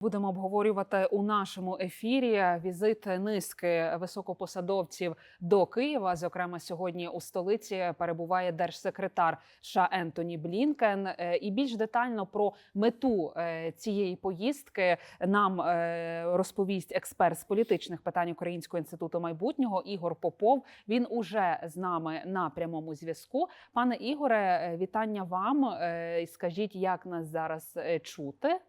Будемо обговорювати у нашому ефірі візит низки високопосадовців до Києва. Зокрема, сьогодні у столиці перебуває держсекретар США Ентоні Блінкен. Е, І більш детально про мету е, цієї поїздки нам е, розповість експерт з політичних питань Українського інституту майбутнього Ігор Попов. Він уже з нами на прямому зв'язку. Пане Ігоре, вітання вам. Скажіть, як нас зараз чути?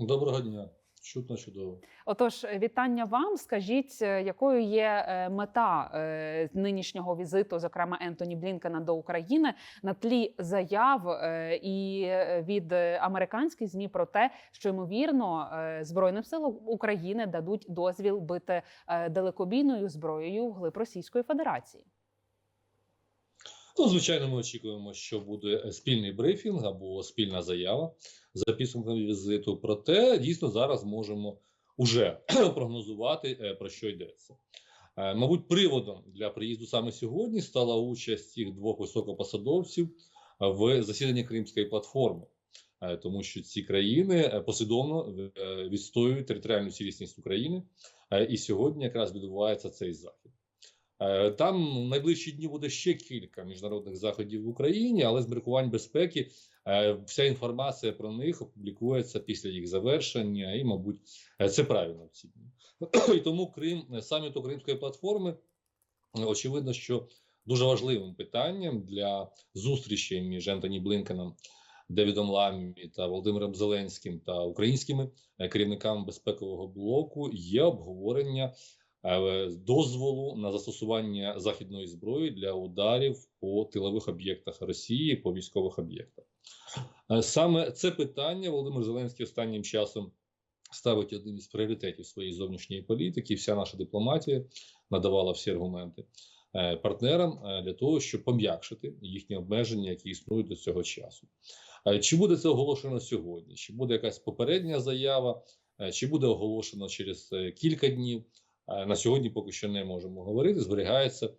Доброго дня. Чутно чудово. Отож, вітання вам. Скажіть, е, якою є е, мета е, нинішнього візиту, зокрема Ентоні Блінкена до України, на тлі заяв і від американських змі про те, що ймовірно збройним силам України дадуть дозвіл бити далекобійною зброєю вглиб Російської Федерації. Ну, звичайно, ми очікуємо, що буде е, спільний брифінг або спільна заява за підсумками візиту. Проте дійсно зараз можемо уже прогнозувати е, про що йдеться. Е, Мабуть, приводом для приїзду саме сьогодні стала участь цих двох високопосадовців в засіданні Кримської платформи, тому що ці країни послідовно відстоюють територіальну цілісність України, і сьогодні якраз відбувається цей захід. Е, Там в найближчі дні буде ще кілька міжнародних заходів в Україні, але з міркувань безпеки е, вся інформація про них опублікується після їх завершення, і, мабуть, е, це правильно дні. І тому Крим саміт Кримської платформи очевидно, що дуже важливим питанням для зустрічі між Ентоні Блинкеном, Девідом Ламі та Володимиром Зеленським та українськими керівниками безпекового блоку є обговорення дозволу на застосування західної зброї для ударів по тилових об'єктах Росії, по військових об'єктах. Е, Саме це питання Володимир Зеленський останнім часом ставить одним із пріоритетів своєї зовнішньої політики. Вся наша дипломатія надавала всі аргументи е, партнерам е, для того, щоб пом'якшити їхні обмеження, які існують до цього часу. Е, Чи буде це оголошено сьогодні? Чи буде якась попередня заява, Е, чи буде оголошено через е, кілька днів? На сьогодні поки що не можемо говорити. Зберігається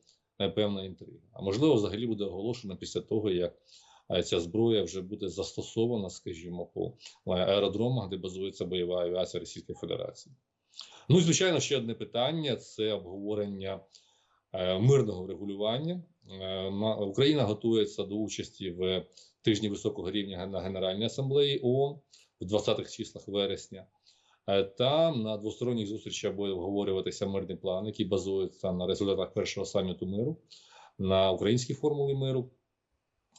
е, певна інтрига. А можливо, взагалі буде оголошено після того, як е, ця зброя вже буде застосована, скажімо, по е, аеродромах, де базується бойова авіація Російської Федерації. Ну і звичайно, ще одне питання: це обговорення мирного регулювання. Україна готується до участі в тижні високого рівня на Генеральній асамблеї ООН в 20-х числах вересня. Е, Там на двосторонніх зустрічах буде обговорюватися мирний план, який базується на результатах першого саміту миру, на українській формулі миру.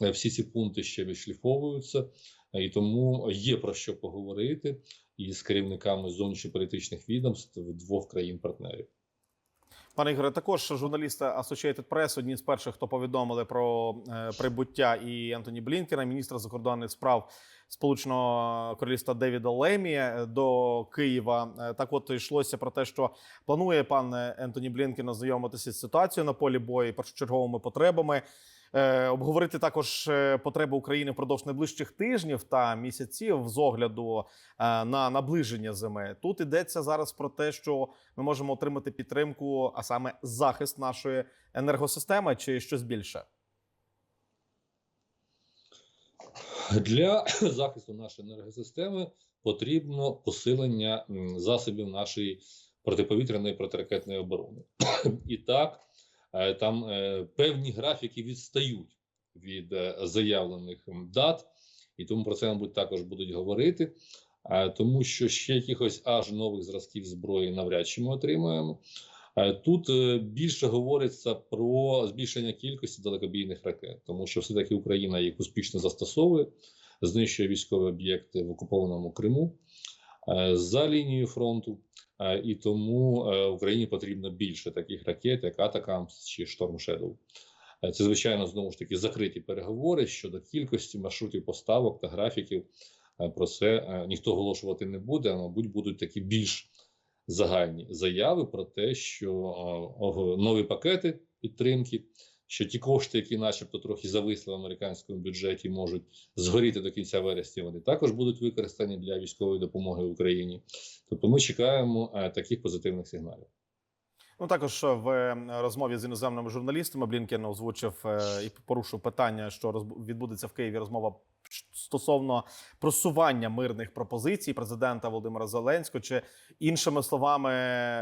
Е, Всі ці пункти ще відшліфовуються, е, і тому є про що поговорити із керівниками зовнішньополітичних відомств двох країн-партнерів. Пане Ігоре, також журналісти Associated Press одні з перших, хто повідомили про е, прибуття і Ентоні Блінкена, міністра закордонних справ Сполученого Королівства Девіда Лемі е, до Києва. Е, Так, от йшлося про те, що планує пан Ентоні Блінкен ознайомитися з ситуацією на полі бою, першочерговими потребами. Е, обговорити також е, потреби України впродовж найближчих тижнів та місяців з огляду е, на наближення зими. Тут йдеться зараз про те, що ми можемо отримати підтримку, а саме захист нашої енергосистеми, чи щось більше. Для захисту нашої енергосистеми потрібно посилення засобів нашої протиповітряної протиракетної оборони. І так, там е, певні графіки відстають від е, заявлених дат, і тому про це, мабуть, також будуть говорити. Е, Тому що ще якихось аж нових зразків зброї навряд чи ми отримаємо. Е, Тут е, більше говориться про збільшення кількості далекобійних ракет, тому що все-таки Україна їх успішно застосовує, знищує військові об'єкти в окупованому Криму е, за лінією фронту, Е, і тому е, Україні потрібно більше таких ракет, як Атакамс чи Шторм. Е, Це, звичайно, знову ж таки закриті переговори щодо кількості маршрутів поставок та графіків. Е, Про це е, ніхто оголошувати не буде, а мабуть, будуть такі більш загальні заяви про те, що е, нові пакети підтримки, що ті кошти, які, начебто, трохи зависли в американському бюджеті, можуть згоріти до кінця вересня. Вони також будуть використані для військової допомоги Україні. Тобто, ми чекаємо е, таких позитивних сигналів. Ну також в е, розмові з іноземними журналістами Блінкен озвучив е, і порушив питання, що відбудеться в Києві розмова стосовно просування мирних пропозицій президента Володимира Зеленського, чи іншими словами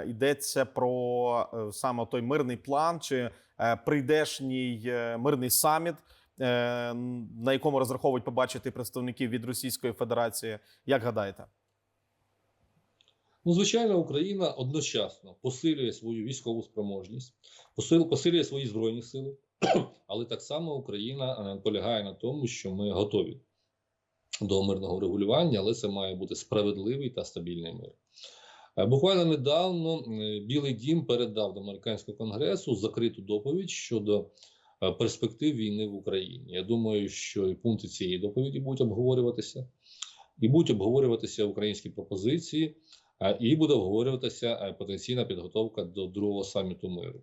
йдеться про е, саме той мирний план, чи е, прийдешній е, мирний саміт, на якому розраховують побачити представників від Російської Федерації. Як гадаєте? Ну, звичайно, Україна одночасно посилює свою військову спроможність, посилює свої збройні сили, але так само Україна е, полягає на тому, що ми готові до мирного регулювання, але це має бути справедливий та стабільний мир. Е, Буквально недавно е, Білий Дім передав до американського конгресу закриту доповідь щодо перспектив війни в Україні. Я думаю, що і пункти цієї доповіді будуть обговорюватися, і будуть обговорюватися українські пропозиції. І буде обговорюватися потенційна підготовка до другого саміту миру.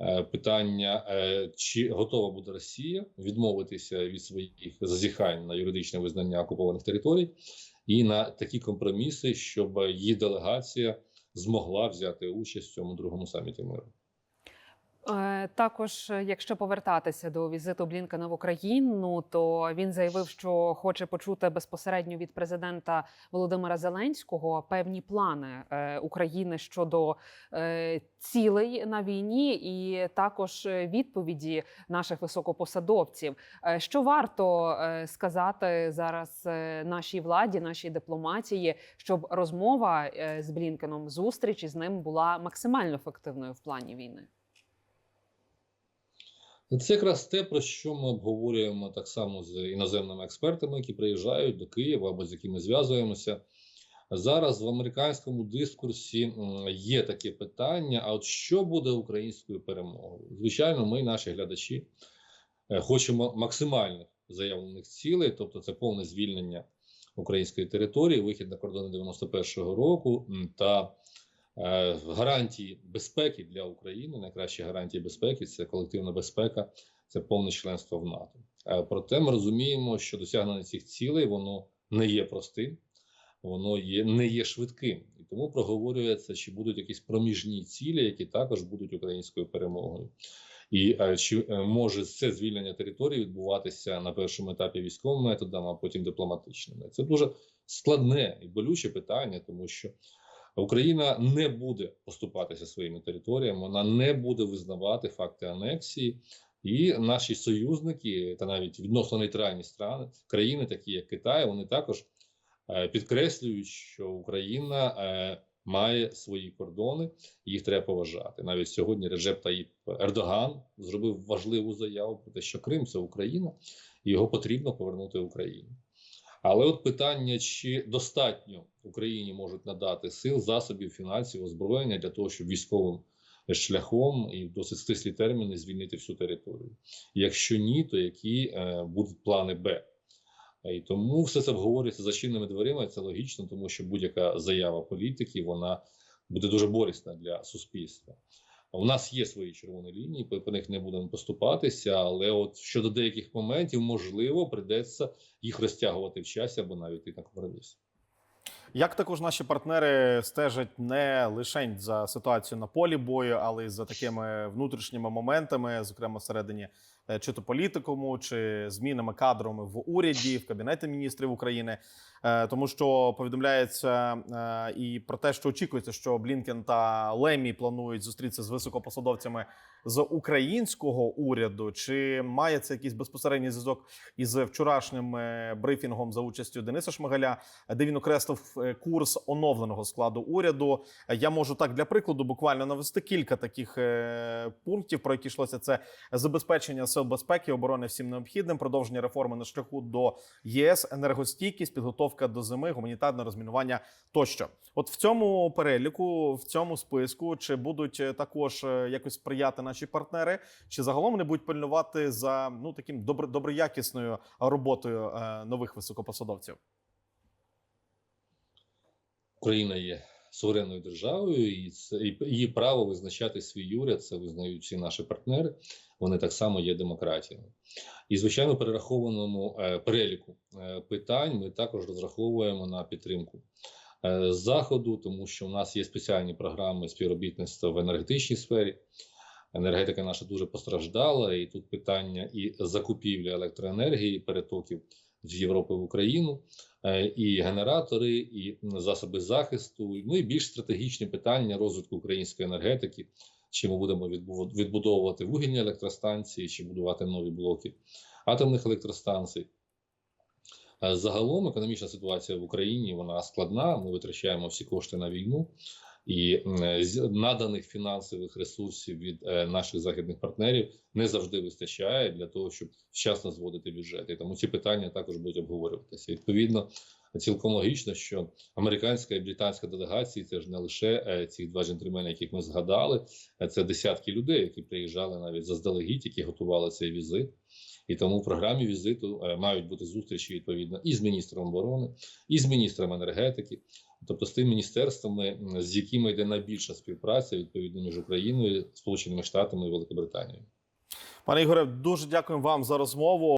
Е, Питання: е, чи готова буде Росія відмовитися від своїх зазіхань на юридичне визнання окупованих територій і на такі компроміси, щоб її делегація змогла взяти участь в цьому другому саміті миру. Е, Також, е, якщо повертатися до візиту Блінкена в Україну, то він заявив, що хоче почути безпосередньо від президента Володимира Зеленського певні плани е, України щодо цілей на війні, і також відповіді наших високопосадовців. Що варто сказати зараз нашій владі, нашій дипломатії, щоб розмова з Блінкеном, зустріч із ним була максимально ефективною в плані війни? Це якраз те, про що ми обговорюємо так само з іноземними експертами, які приїжджають до Києва або з якими зв'язуємося. Зараз в американському дискурсі є таке питання: а от що буде українською перемогою? Звичайно, ми, наші глядачі, е, хочемо максимальних заявлених цілей, тобто це повне звільнення української території, вихід на кордони 91-го року та гарантії безпеки для України. Найкращі гарантії безпеки це колективна безпека, це повне членство в НАТО. Е, Проте ми розуміємо, що досягнення цих цілей воно не є простим воно є не є швидким, і тому проговорюється, чи будуть якісь проміжні цілі, які також будуть українською перемогою, і е, чи е, може це звільнення території відбуватися на першому етапі військовим методом, а потім дипломатичними. Це дуже складне і болюче питання, тому що Україна не буде поступатися своїми територіями, вона не буде визнавати факти анексії. І наші союзники та навіть відносно нейтральні страни країни, такі як Китай, вони також е, підкреслюють, що Україна е, має свої кордони, їх треба поважати. Навіть сьогодні Реджеп Таїп Ердоган зробив важливу заяву про те, що Крим це Україна, і його потрібно повернути Україні. Але от питання: чи достатньо Україні можуть надати сил, засобів, фінансів, озброєння для того, щоб військовим шляхом і в досить стислі терміни звільнити всю територію? Якщо ні, то які е, будуть плани Б? І тому все це обговорюється за чинними дверима. і Це логічно, тому що будь-яка заява політики вона буде дуже болісна для суспільства. У нас є свої червоні лінії, по, них не будемо поступатися, але от щодо деяких моментів, можливо, прийдеться їх розтягувати в часі або навіть і на компроміс. Як також наші партнери стежать не лише за ситуацією на полі бою, але й за такими внутрішніми моментами, зокрема всередині чи то політикуму, чи змінами кадровими в уряді, в кабінеті міністрів України, Е, тому що повідомляється е, і про те, що очікується, що Блінкен та Лемі планують зустрітися з високопосадовцями з українського уряду. Чи має це якийсь безпосередній зв'язок із вчорашнім е, брифінгом за участю Дениса Шмигаля, де він окреслив е, курс оновленого складу уряду? Е, Я можу так для прикладу буквально навести кілька таких е, пунктів, про які йшлося. Це забезпечення сил безпеки, оборони всім необхідним, продовження реформи на шляху до ЄС, енергостійкість, підготовка до зими, гуманітарне розмінування тощо. От в цьому переліку, в цьому списку, чи будуть е, також е, якось сприяти наші партнери, чи загалом вони будуть пильнувати за ну таким добре доброякісною роботою е, нових високопосадовців? Україна є суверенною державою, і це її право визначати свій уряд. Це визнають всі наші партнери. Вони так само є демократіями. І звичайно, перерахованому е, переліку е, питань ми також розраховуємо на підтримку е, заходу, тому що у нас є спеціальні програми співробітництва в енергетичній сфері. Енергетика наша дуже постраждала, і тут питання і закупівлі електроенергії, і перетоків з Європи в Україну, е, і генератори, і засоби захисту. Ну і більш стратегічні питання розвитку української енергетики. Чи ми будемо відбудовувати вугільні електростанції, чи будувати нові блоки атомних електростанцій. Е, Загалом економічна ситуація в Україні вона складна. Ми витрачаємо всі кошти на війну, і наданих фінансових ресурсів від е, наших західних партнерів не завжди вистачає для того, щоб вчасно зводити бюджети. Тому ці питання також будуть обговорюватися. Відповідно, цілком логічно, що американська і британська делегації це ж не лише е, ці два джентльмени, яких ми згадали, е, це десятки людей, які приїжджали навіть заздалегідь, які готували цей візит. І тому в програмі візиту мають бути зустрічі відповідно і з міністром оборони, і з міністром енергетики, тобто з тими міністерствами, з якими йде найбільша співпраця відповідно між Україною, Сполученими Штатами і Великобританією. Пане Ігоре, дуже дякую вам за розмову.